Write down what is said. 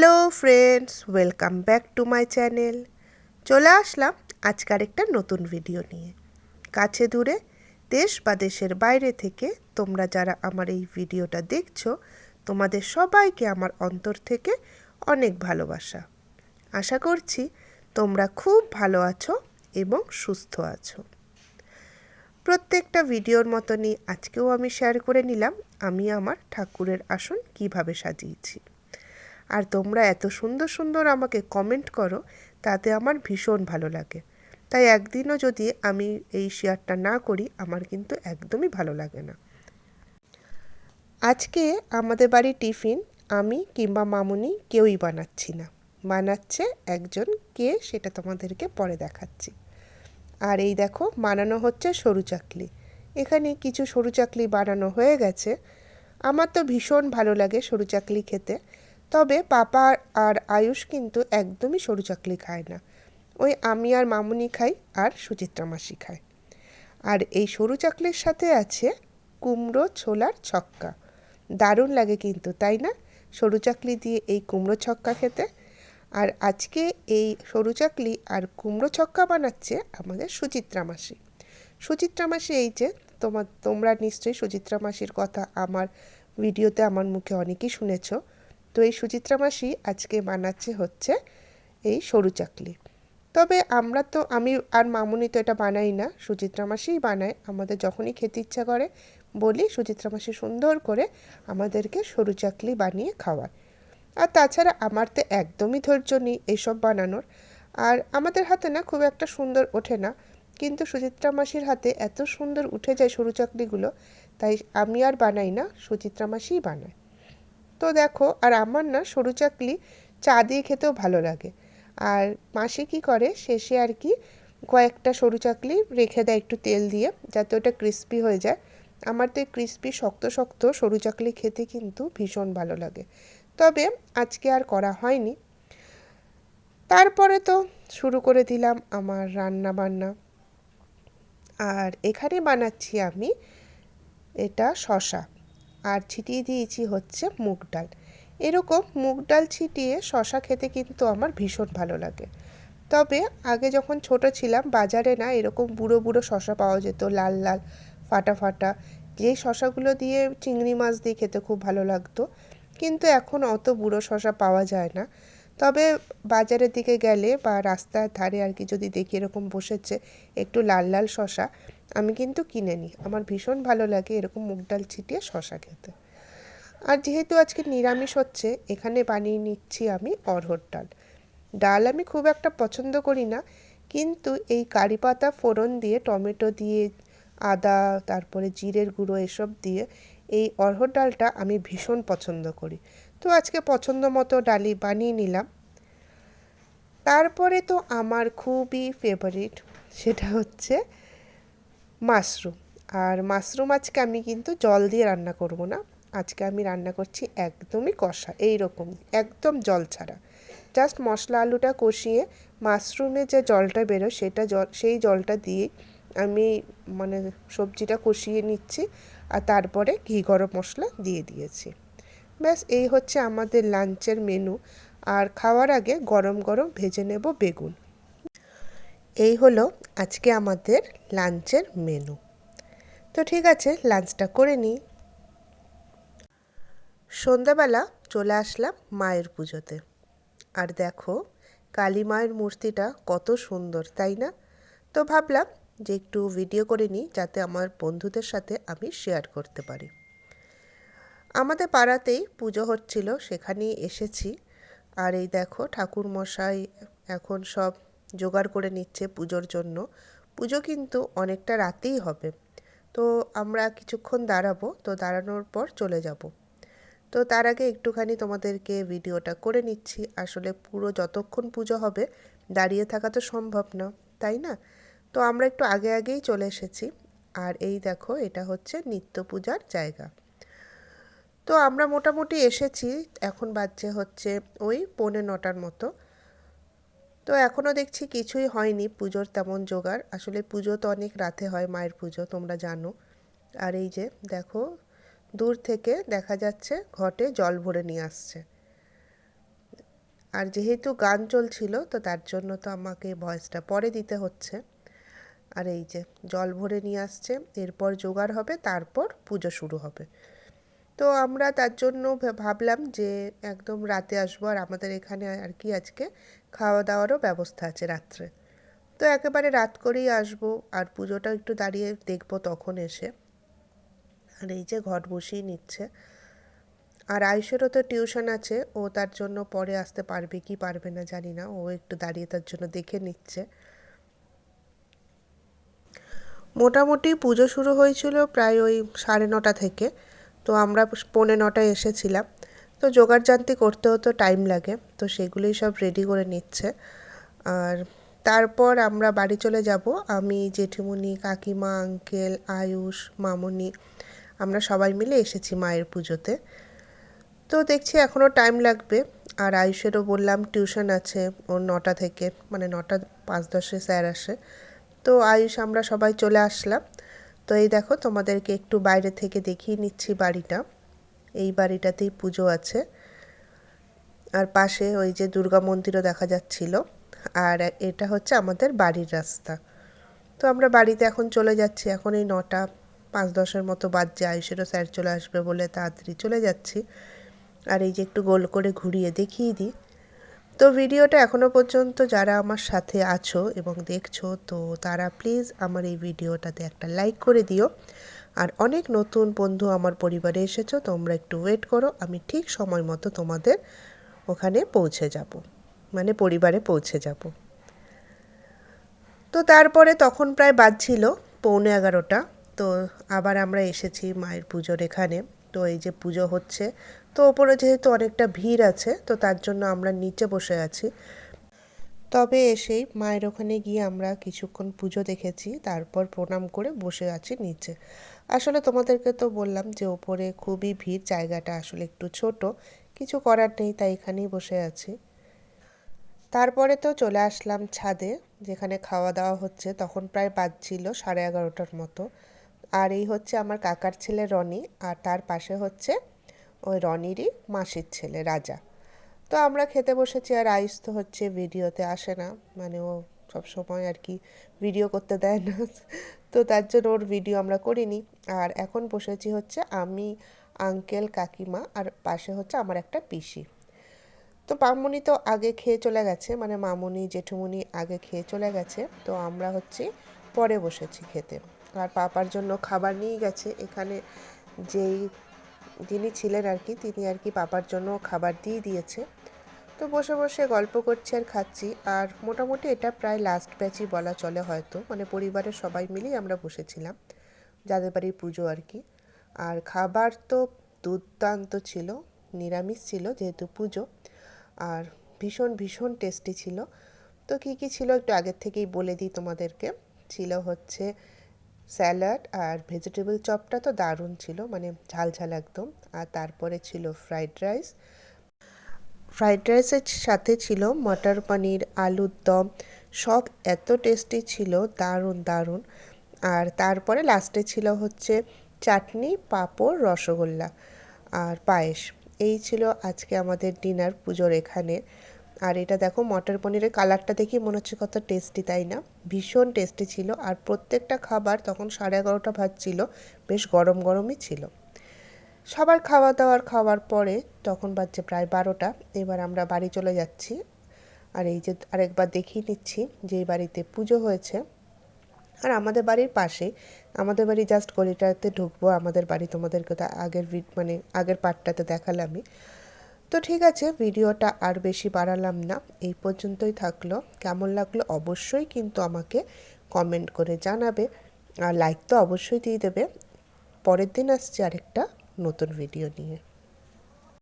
Hello friends, welcome back to my channel. চলে আসলাম আজকার একটা নতুন ভিডিও নিয়ে। কাছে দূরে, দেশ বা দেশের বাইরে থেকে তোমরা যারা আমার এই ভিডিওটা দেখছ, তোমাদের সবাইকে আমার অন্তর থেকে অনেক ভালোবাসা। আশা করছি তোমরা খুব ভালো আছো এবং সুস্থ আছো। প্রত্যেকটা ভিডিওর মতনই আজকেও আমি শেয়ার করে নিলাম, আমি আমার ঠাকুরের আসন কীভাবে সাজিয়েছি। আর তোমরা এত সুন্দর সুন্দর আমাকে কমেন্ট করো, তাতে আমার ভীষণ ভালো লাগে। তাই একদিনও যদি আমি এই শেয়ারটা না করি, আমার কিন্তু একদমই ভালো লাগে না। আজকে আমাদের বাড়ির টিফিন আমি কিংবা মামুনি কেউই বানাচ্ছি না। বানাচ্ছে একজন কে সেটা তোমাদেরকে পরে দেখাচ্ছি। আর এই দেখো, বানানো হচ্ছে সরু চাকলি। এখানে কিছু সরু চাকলি বানানো হয়ে গেছে। আমার তো ভীষণ ভালো লাগে সরু চাকলি খেতে। তবে পাপা আর আয়ুষ কিন্তু একদমই সরু চাকলি খায় না। ওই আমি আর মামুনি খাই আর সুচিত্রা মাসি খায়। আর এই সরু চাকলির সাথে আছে কুমড়ো ছোলার ছক্কা। দারুণ লাগে কিন্তু, তাই না? সরু চাকলি দিয়ে এই কুমড়ো ছক্কা খেতে। আর আজকে এই সরু চাকলি আর কুমড়ো ছক্কা বানাচ্ছে আমাদের সুচিত্রা মাসি। সুচিত্রা মাসি এই যে তোমার তোমরা নিশ্চয়ই সুচিত্রা মাসির কথা আমার ভিডিওতে আমার মুখে অনেকেই শুনেছো। তো এই সুচিত্রা মাসি আজকে বানাচ্ছে হচ্ছে এই সরু চাকলি। তবে আমরা তো, আমি আর মামুনি তো এটা বানাই না, সুচিত্রা মাসিই বানায়। আমাদের যখনই খেতে ইচ্ছা করে, বলি সুচিত্রা মাসি সুন্দর করে আমাদেরকে সরু চাকলি বানিয়ে খাওয়ায়। আর তাছাড়া আমার তো একদমই ধৈর্য নেই এইসব বানানোর। আর আমাদের হাতে না খুব একটা সুন্দর ওঠে না। কিন্তু সুচিত্রা মাসির হাতে এত সুন্দর উঠে যায় সরু চাকলিগুলো, তাই আমি আর বানাই না, সুচিত্রা মাসিই বানায়। তো দেখো, আর আমার না সরু চাকলি চা দিয়ে খেতেও ভালো লাগে। আর মাসি কি করে, শেষে আর কি কয়েকটা সরু চাকলি রেখে দেয় একটু তেল দিয়ে, যাতে ওটা ক্রিস্পি হয়ে যায়। আমার তো ক্রিস্পি শক্ত শক্ত সরু চাকলি খেতে কিন্তু ভীষণ ভালো লাগে। তবে আজকে আর করা হয়নি। তারপরে তো শুরু করে দিলাম আমার রান্না বান্না আর এখানে বানাচ্ছি আমি এটা শশা আর ছিটিয়ে দিয়েছি হচ্ছে মুগ ডাল। এরকম মুগ ডাল ছিটিয়ে শশা খেতে কিন্তু আমার ভীষণ ভালো লাগে। তবে আগে যখন ছোট ছিলাম, বাজারে না এরকম বুড়ো বুড়ো শশা পাওয়া যেত, লাল লাল, ফাটা ফাটা। যেই শশাগুলো দিয়ে চিংড়ি মাছ দিয়ে খেতে খুব ভালো লাগতো। কিন্তু এখন অত বুড়ো শশা পাওয়া যায় না। তবে বাজারের দিকে গেলে বা রাস্তার ধারে আর কি যদি দেখি এরকম বসেছে একটু লাল লাল শশা, আমি কিন্তু কিনে নিই। আমার ভীষণ ভালো লাগে এরকম মুগ ডাল ছিটিয়ে শশা খেতে। আর যেহেতু আজকে নিরামিষ হচ্ছে, এখানে বানিয়ে নিচ্ছি আমি অরহর ডাল। ডাল আমি খুব একটা পছন্দ করি না, কিন্তু এই কারি পাতা ফোড়ন দিয়ে, টমেটো দিয়ে, আদা, তারপরে জিরের গুঁড়ো এসব দিয়ে, এই অরহর ডালটা আমি ভীষণ পছন্দ করি। তো আজকে পছন্দ মতো ডালি বানিয়ে নিলাম। তারপরে তো আমার খুবই ফেভারিট সেটা হচ্ছে মাশরুম। আর মাশরুম আজকে আমি কিন্তু জল দিয়ে রান্না করব না। আজকে আমি রান্না করছি একদমই কষা এই রকম একদম জল ছাড়া। জাস্ট মশলা আলুটা কষিয়ে মাশরুমে যে জলটা বেরো সেটা জল, সেই জলটা দিয়ে আমি মানে সবজিটা কষিয়ে নিচ্ছি। আর তারপরে ঘি গরম মশলা দিয়ে দিয়েছি। ব্যাস, এই হচ্ছে আমাদের লাঞ্চের মেনু আর খাওয়ার আগে গরম গরম ভেজে নেব বেগুন। এই হলো আজকে আমাদের লাঞ্চের মেনু তো ঠিক আছে, লাঞ্চটা করে নিই। সন্ধ্যাবেলা চলে আসলাম মায়ের পুজোতে। আর দেখো, কালী মায়ের মূর্তিটা কত সুন্দর, তাই না? তো ভাবলাম যে একটু ভিডিও করে নিই, যাতে আমার বন্ধুদের সাথে আমি শেয়ার করতে পারি। আমাদের পাড়াতেই পুজো হচ্ছিল, সেখানেই এসেছি। আর এই দেখো ঠাকুর মশাই এখন সব জোগাড় করে নিচ্ছে পুজোর জন্য। পুজো কিন্তু অনেকটা রাতেই হবে। তো আমরা কিছুক্ষণ দাঁড়াবো, তো দাঁড়ানোর পর চলে যাব। তো তার আগে একটুখানি তোমাদেরকে ভিডিওটা করে নিচ্ছি। আসলে পুরো যতক্ষণ পুজো হবে, দাঁড়িয়ে থাকা তো সম্ভব না, তাই না? তো আমরা একটু আগে আগেই চলে এসেছি। আর এই দেখো, এটা হচ্ছে নিত্য পূজার জায়গা। তো আমরা মোটামুটি এসেছি, এখন বাজছে হচ্ছে ওই পৌনে নটার মতো। তো এখনও দেখছি কিছুই হয়নি পুজোর তেমন জোগাড়। আসলে পুজো তো অনেক রাতে হয়, মায়ের পুজো, তোমরা জানো। আর এই যে দেখো, দূর থেকে দেখা যাচ্ছে ঘটে জল ভরে নিয়ে আসছে। আর যেহেতু গান চলছিল, তো তার জন্য তো আমাকে ভয়েসটা পরে দিতে হচ্ছে। আর এই যে জল ভরে নিয়ে আসছে, এরপর জোগাড় হবে, তারপর পুজো শুরু হবে। তো আমরা তার জন্য ভাবলাম যে একদম রাতে আসব আর আমাদের এখানে আর কি আজকে খাওয়া দাওয়ারও ব্যবস্থা আছে রাত্রে। তো একেবারে রাত করেই আসব আর পুজোটা একটু দাঁড়িয়ে দেখব তখন এসে। আর এই যে ঘট বসিয়ে নিচ্ছে। আর আয়ুষেরও তো টিউশন আছে, ও তার জন্য পরে আসতে পারবে কি পারবে না জানি না, ও একটু দাঁড়িয়ে তার জন্য দেখে নিচ্ছে। মোটামুটি পুজো শুরু হয়েছিল প্রায় ওই সাড়ে নটা থেকে। তো আমরা পৌনে নটায় এসেছিলাম। তো জোগাড় জানতি করতে হতো টাইম লাগে, তো সেগুলোই সব রেডি করে নিচ্ছে। আর তারপর আমরা বাড়ি চলে যাব। আমি জেঠিমুনি কাকিমা আঙ্কেল আয়ুষ, মামনি, আমরা সবাই মিলে এসেছি মায়ের পুজোতে। তো দেখছি এখনও টাইম লাগবে। আর আয়ুষেরও বললাম টিউশন আছে, ওর নটা থেকে মানে নটা, পাঁচ দশে স্যার আসে। তো আয়ুষ, আমরা সবাই চলে আসলাম। তো এই দেখো, তোমাদেরকে একটু বাইরে থেকে দেখিয়ে নিচ্ছি বাড়িটা। এই বাড়িটাতেই পুজো আছে। আর পাশে ওই যে দুর্গা মন্দিরও দেখা যাচ্ছিল। আর এটা হচ্ছে আমাদের বাড়ির রাস্তা। তো আমরা বাড়িতে এখন চলে যাচ্ছি। এখন এই নটা, পাঁচ দশের মতো বাজছে। আয়ুষেরও স্যার চলে আসবে বলে তাড়াতাড়ি চলে যাচ্ছি। আর এই যে একটু গোল করে ঘুরিয়ে দেখিয়ে দিই। তো ভিডিওটা এখনও পর্যন্ত যারা আমার সাথে আছো এবং দেখছ, তো তারা প্লিজ আমার এই ভিডিওটাতে একটা লাইক করে দিও। আর অনেক নতুন বন্ধু আমার পরিবারে এসেছ, তোমরা একটু ওয়েট করো, আমি ঠিক সময় মতো তোমাদের ওখানে পৌঁছে যাব। মানে পরিবারে পৌঁছে যাব। তো তারপরে তখন প্রায় বাজছিল, পৌনে এগারোটা। তো আবার আমরা এসেছি মায়ের পুজোর এখানে। তো এই যে পুজো হচ্ছে, তো ওপরে যেহেতু অনেকটা ভিড় আছে, তো তার জন্য আমরা নিচে বসে আছি। তবে এসেই মায়ের ওখানে গিয়ে আমরা কিছুক্ষণ পুজো দেখেছি, তারপর প্রণাম করে বসে আছি নিচে। আসলে তোমাদেরকে তো বললাম যে ওপরে খুবই ভিড়, জায়গাটা আসলে একটু ছোট, কিছু করার নেই, তাই এখানেই বসে আছি। তারপরে তো চলে আসলাম ছাদে, যেখানে খাওয়া দাওয়া হচ্ছে, তখন প্রায় বাজছিল সাড়ে এগারোটার মতো। আর এই হচ্ছে আমার কাকার ছেলে রনি, আর তার পাশে হচ্ছে ওই রনিরই মাসির ছেলে রাজা। তো আমরা খেতে বসেছি আর আইস তো হচ্ছে ভিডিওতে আসে না মানে ও সব সময় আর কি ভিডিও করতে দেয় না। তো তার জন্য ওর ভিডিও আমরা করিনি। আর এখন বসেছি হচ্ছে আমি, আঙ্কেল, কাকিমা, আর পাশে হচ্ছে আমার একটা পিসি। তো মামুনি তো আগে খেয়ে চলে গেছে মানে মামুনি, জেঠুমুনি আগে খেয়ে চলে গেছে, তো আমরা হচ্ছে পরে বসেছি খেতে। আর পাপার জন্য খাবার নিয়ে গেছে। এখানে যেই যিনি ছিলেন আর কি, তিনি আর কি পাপার জন্য খাবার দিয়ে দিয়েছে। তো বসে বসে গল্প করছি আর খাচ্ছি। আর মোটামুটি এটা প্রায় লাস্ট ব্যাচই বলা চলে হয়তো। মানে পরিবারের সবাই মিলেই আমরা বসেছিলাম। যাদের বাড়ির পুজো আর কি। আর খাবার তো দুর্দান্ত ছিল, নিরামিষ ছিল যেহেতু পুজো। আর ভীষণ ভীষণ টেস্টি ছিল। তো কী কী ছিল একটু আগের থেকেই বলে দিই তোমাদেরকে। ছিল হচ্ছে স্যালাড আর ভেজিটেবল চপটা তো দারুণ ছিল মানে ঝাল ঝাল একদম। আর তারপরে ছিল ফ্রাইড রাইস। ফ্রাইড রাইসের সাথে ছিল মটর পনির, আলুর দম, সব এত টেস্টি ছিল, দারুণ দারুণ। আর তারপরে লাস্টে ছিল হচ্ছে চাটনি, পাঁপড়, রসগোল্লা আর পায়েস। এই ছিল আজকে আমাদের ডিনার পুজোর এখানে। আর এটা দেখো মটর পনিরের কালারটা দেখি মনে হচ্ছে কত টেস্টি তাই না? ভীষণ টেস্টি ছিল। আর প্রত্যেকটা খাবার তখন সাড়ে এগারোটা ভাত ছিল, বেশ গরম গরমই ছিল। সবার খাওয়া দাওয়ার খাওয়ার পরে তখন বাজছে প্রায় বারোটা। এবার আমরা বাড়ি চলে যাচ্ছি। আর এই যে আরেকবার দেখিয়ে নিচ্ছি যে এই বাড়িতে পুজো হয়েছে। আর আমাদের বাড়ির পাশে, আমাদের বাড়ি জাস্ট গলিটাতে ঢুকবো, আমাদের বাড়ি তোমাদেরকে তো আগের মানে আগের পার্টটাতে দেখালামই। তো ঠিক আছে, ভিডিওটা আর বেশি বাড়ালাম না, এই পর্যন্তই থাকল। কেমন লাগল অবশ্যই কিন্তু আমাকে কমেন্ট করে জানাবে, আর লাইক তো অবশ্যই দিয়ে দেবে। পরের দিন আসছে আরেকটা নতুন ভিডিও নিয়ে।